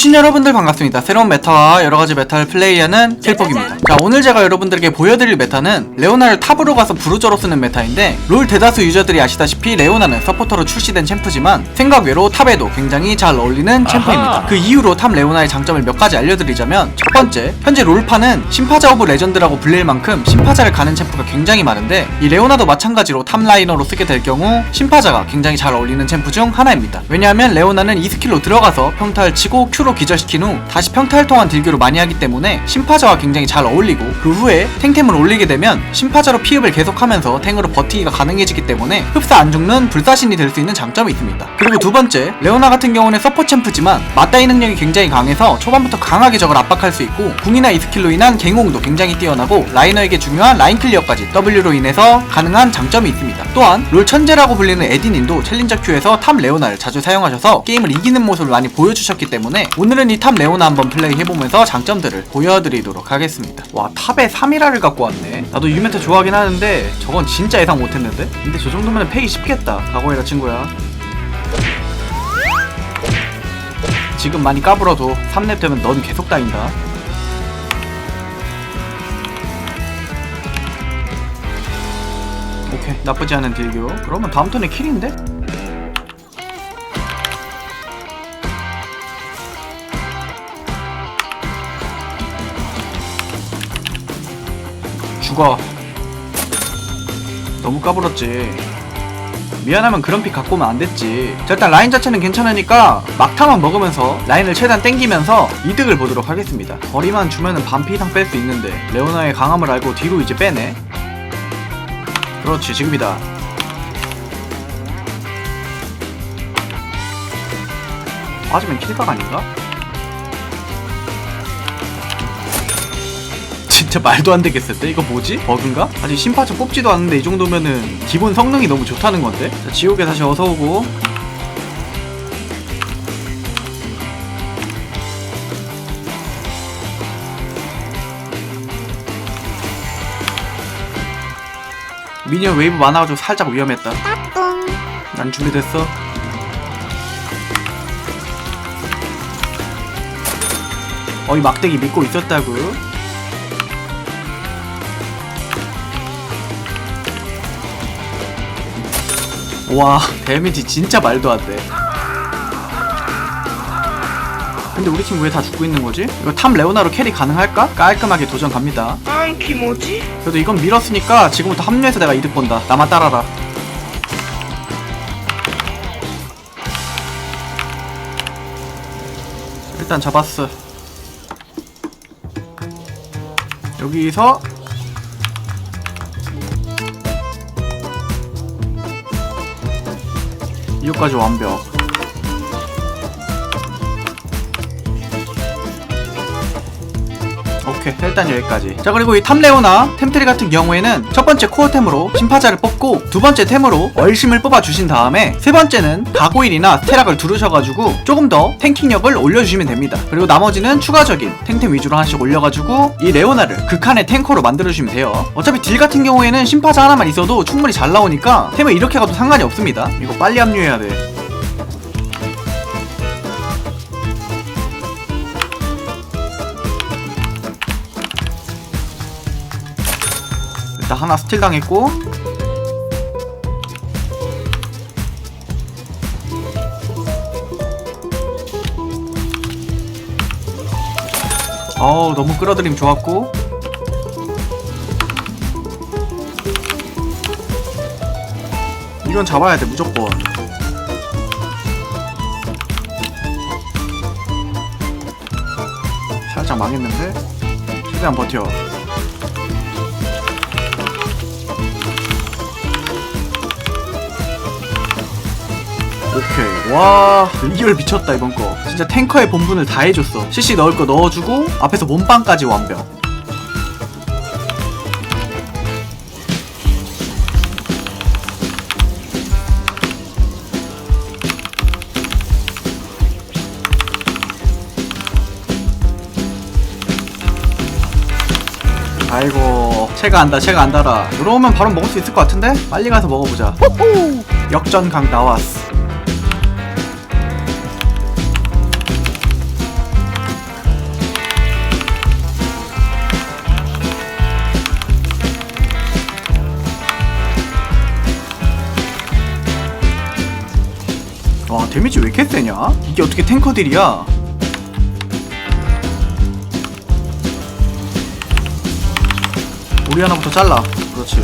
구독신 여러분들 반갑습니다. 새로운 메타와 여러가지 메타를 플레이하는 셀폭입니다. 자 오늘 제가 여러분들에게 보여드릴 메타는 레오나를 탑으로 가서 브루저로 쓰는 메타인데 롤 대다수 유저들이 아시다시피 레오나는 서포터로 출시된 챔프지만 생각 외로 탑에도 굉장히 잘 어울리는 챔프입니다. 그 이후로 탑 레오나의 장점을 몇 가지 알려드리자면 첫 번째 현재 롤파는 심파자 오브 레전드라고 불릴 만큼 심파자를 가는 챔프가 굉장히 많은데 이 레오나도 마찬가지로 탑 라이너로 쓰게 될 경우 심파자가 굉장히 잘 어울리는 챔프 중 하나입니다. 왜냐하면 레오나는 이 스킬로 들어가서 평타를 치고 Q로 기절시킨 후 다시 평타를 통한 딜교를 많이 하기 때문에 심파자와 굉장히 잘 어울리고 그 후에 탱템을 올리게 되면 심파자로 피흡을 계속하면서 탱으로 버티기가 가능해지기 때문에 흡사 안 죽는 불사신이 될 수 있는 장점이 있습니다. 그리고 두 번째 레오나 같은 경우는 서포 챔프지만 맞다이 능력이 굉장히 강해서 초반부터 강하게 적을 압박할 수 있고 궁이나 이 스킬로 인한 갱홍도 굉장히 뛰어나고 라이너에게 중요한 라인 클리어까지 W로 인해서 가능한 장점이 있습니다. 또한 롤 천재라고 불리는 에디님도 챌린저 큐에서 탑 레오나를 자주 사용하셔서 게임을 이기는 모습을 많이 보여주셨기 때문에 오늘은 이 탑 레오나 한번 플레이 해보면서 장점들을 보여드리도록 하겠습니다. 와 탑에 3이라를 갖고 왔네. 나도 유메타 좋아하긴 하는데 저건 진짜 예상 못했는데? 근데 저 정도면 패기 쉽겠다. 각오해라 친구야. 지금 많이 까불어도 3렙 되면 넌 계속 따인다. 오케이 나쁘지 않은 딜교. 그러면 다음 턴에 킬인데? 죽어. 너무 까불었지. 미안하면 그런 픽 갖고 오면 안 됐지. 자, 일단 라인 자체는 괜찮으니까 막타만 먹으면서 라인을 최대한 땡기면서 이득을 보도록 하겠습니다. 거리만 주면은 반피 이상 뺄 수 있는데 레오나의 강함을 알고 뒤로 이제 빼네. 그렇지, 지금이다. 빠지면 킬각 아닌가? 진짜 말도 안 되겠는데? 이거 뭐지? 버그인가? 아직 심파츠 뽑지도 않는데 이 정도면은 기본 성능이 너무 좋다는 건데? 자, 지옥에 다시 어서 오고. 미니언 웨이브 많아가지고 살짝 위험했다. 난 준비됐어. 어이 막대기 믿고 있었다고. 와 데미지 진짜 말도 안 돼. 근데 우리 팀 왜 다 죽고 있는 거지? 이거 탑 레오나로 캐리 가능할까? 깔끔하게 도전 갑니다. 아, 기모지? 그래도 이건 밀었으니까 지금부터 합류해서 내가 이득 본다. 나만 따라라. 일단 잡았어. 여기서 이거까지 완벽. 오케이 일단 여기까지. 자 그리고 이 탐레오나 템트리 같은 경우에는 첫 번째 코어템으로 심파자를 뽑고 두 번째 템으로 얼심을 뽑아주신 다음에 세 번째는 가고일이나 스테락을 두르셔가지고 조금 더 탱킹력을 올려주시면 됩니다. 그리고 나머지는 추가적인 탱템 위주로 하나씩 올려가지고 이 레오나를 극한의 탱커로 만들어주시면 돼요. 어차피 딜 같은 경우에는 심파자 하나만 있어도 충분히 잘 나오니까 템을 이렇게 가도 상관이 없습니다. 이거 빨리 합류해야 돼 일단 하나 스틸 당했고. 어우 너무 끌어들임 좋았고. 이건 잡아야 돼 무조건. 살짝 망했는데? 최대한 버텨 오케이. 와 리얼 미쳤다 이번 거. 진짜 탱커의 본분을 다 해줬어. CC 넣을 거 넣어주고 앞에서 몸빵까지 완벽. 아이고 채가 안다 채가 안달아. 들어오면 바로 먹을 수 있을 것 같은데? 빨리 가서 먹어보자. 역전각 나왔어 데미지 왜 이렇게 세냐? 이게 어떻게 탱커들이야? 우리 하나부터 잘라 그렇지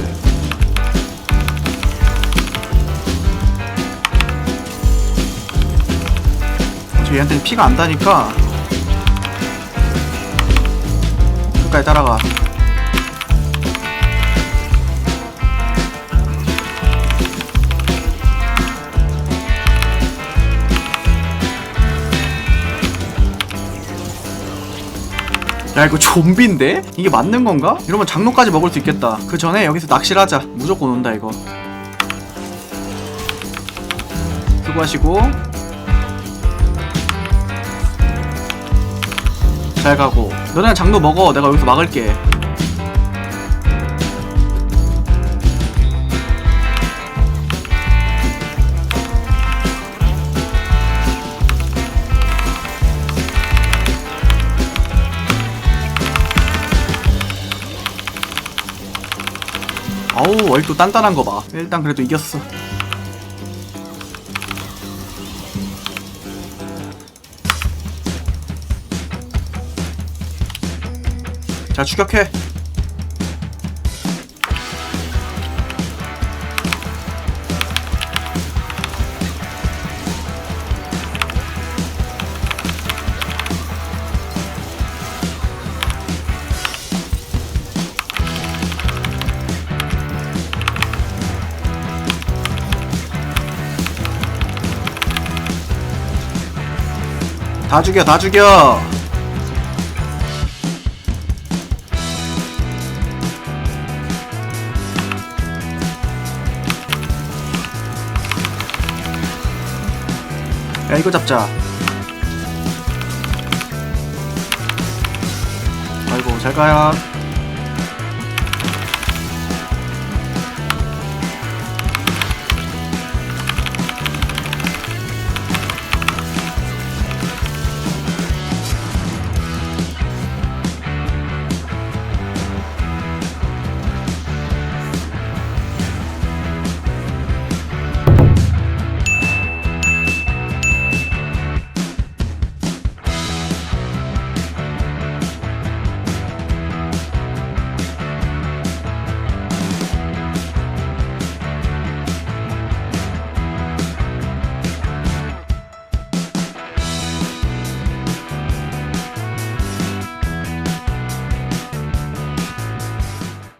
저 얘한테 피가 안 다니까 끝까지 따라가 야 이거 좀비인데? 이게 맞는 건가? 이러면 장로까지 먹을 수 있겠다. 그 전에 여기서 낚시를 하자. 무조건 온다 이거. 수고하시고. 잘 가고. 너네 장로 먹어. 내가 여기서 막을게 아우 월도 단단한 거 봐. 일단 그래도 이겼어. 자 추격해 다 죽여 다 죽여. 야 이거 잡자. 아이고 잘 가야